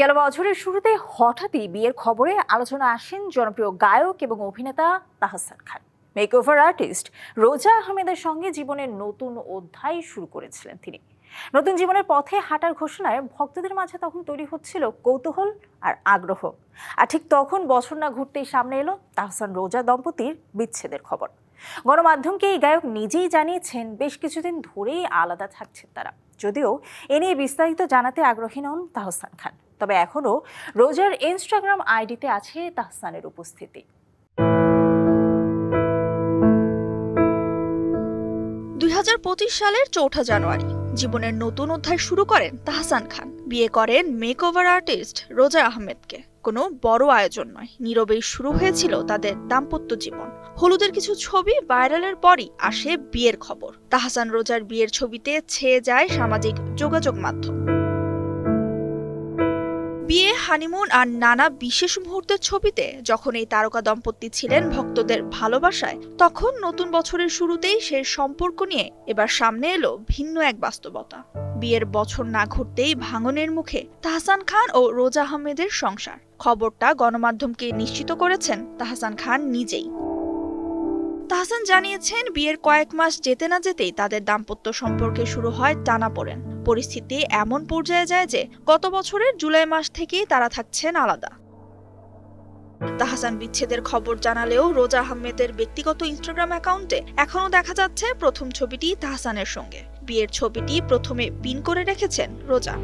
গেল বছরের শুরুতে হঠাৎই বিয়ের খবরে আলোচনা আসেন জনপ্রিয় গায়ক এবং অভিনেতা তাহসান খান। মেকওভার আর্টিস্ট রোজা আহমেদের সঙ্গে জীবনের নতুন অধ্যায় শুরু করেছিলেন তিনি। নতুন জীবনের পথে হাঁটার ঘোষণায় ভক্তদের মাঝে তখন তৈরি হচ্ছিল কৌতূহল আর আগ্রহ। আর ঠিক তখন বছর না ঘুরতেই সামনে এলো তাহসান রোজা দম্পতির বিচ্ছেদের খবর। গণমাধ্যমকে এই গায়ক নিজেই জানিয়েছেন, বেশ কিছুদিন ধরেই আলাদা থাকছেন তারা। যদিও এ নিয়ে বিস্তারিত জানাতে আগ্রহী নন তাহসান খান। তবে এখনও রোজার ইনস্টাগ্রাম আইডিতে আছে তাহসানের উপস্থিতি। দুই সালের চৌঠা জানুয়ারি, জীবনের নতুন অধ্যায় শুরু করেন তাহসান খান। বিয়ে করেন মেকওভার আর্টিস্ট রোজা আহমেদকে। কোনো বড় আয়োজন নয়, নীরবেই শুরু হয়েছিল তাদের দাম্পত্য জীবন। হলুদের কিছু ছবি ভাইরালের পরই আসে বিয়ের খবর। তাহসান রোজার বিয়ের ছবিতে ছেয়ে যায় সামাজিক যোগাযোগ মাধ্যম। বিয়ে, হানিমুন আর নানা বিশেষ মুহূর্তের ছবিতে যখন এই তারকা দম্পতি ছিলেন ভক্তদের ভালোবাসায়, তখন নতুন বছরের শুরুতেই সেই সম্পর্ক নিয়ে এবার সামনে এলো ভিন্ন এক বাস্তবতা। বিয়ের বছর না ঘুরতেই ভাঙনের মুখে তাহসান খান ও রোজা আহমেদের সংসার। খবরটা গণমাধ্যমকে নিশ্চিত করেছেন তাহসান খান নিজেই। তাহসান জানিয়েছেন, বিয়ের কয়েক মাস যেতে না যেতেই তাদের দাম্পত্য সম্পর্কে শুরু হয় টানাপোড়েন। পরিস্থিতি এমন পর্যায়ে যায় যে, গত বছরের জুলাই মাস থেকেই তারা থাকছেন আলাদা। তাহসান বিচ্ছেদের খবর জানালেও রোজা আহমেদের ব্যক্তিগত ইনস্টাগ্রাম অ্যাকাউন্টে এখনও দেখা যাচ্ছে প্রথম ছবিটি তাহসানের সঙ্গে। বিয়ের ছবিটি প্রথমে পিন করে রেখেছেন রোজা।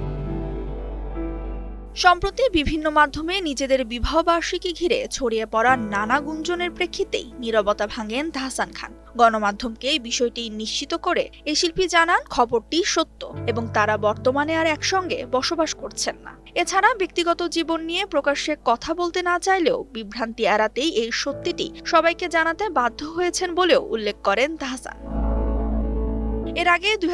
সম্প্রতি বিভিন্ন মাধ্যমে নিজেদের বিবাহবার্ষিকী ঘিরে ছড়িয়ে পড়া নানা গুঞ্জনের প্রেক্ষিতেই নীরবতা ভাঙেন তাহসান খান। গণমাধ্যমকে বিষয়টি নিশ্চিত করে এই শিল্পী জানান, খবরটি সত্য এবং তারা বর্তমানে আর একসঙ্গে বসবাস করছেন না। এছাড়া ব্যক্তিগত জীবন নিয়ে প্রকাশ্যে কথা বলতে না চাইলেও বিভ্রান্তি এড়াতেই এই সত্যিটি সবাইকে জানাতে বাধ্য হয়েছেন বলেও উল্লেখ করেন তাহসান। এর আগে দুই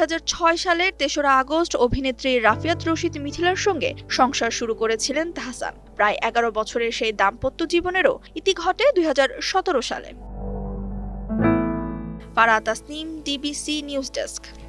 সালের তেসরা আগস্ট অভিনেত্রী রাফিয়াত রশিদ মিথিলার সঙ্গে সংসার শুরু করেছিলেন তাহসান। প্রায় এগারো বছরের সেই দাম্পত্য জীবনেরও ইতি ঘটে দুই হাজার সতেরো সালে। পারা তাসনিম, ডিবিসি নিউজ ডেস্ক।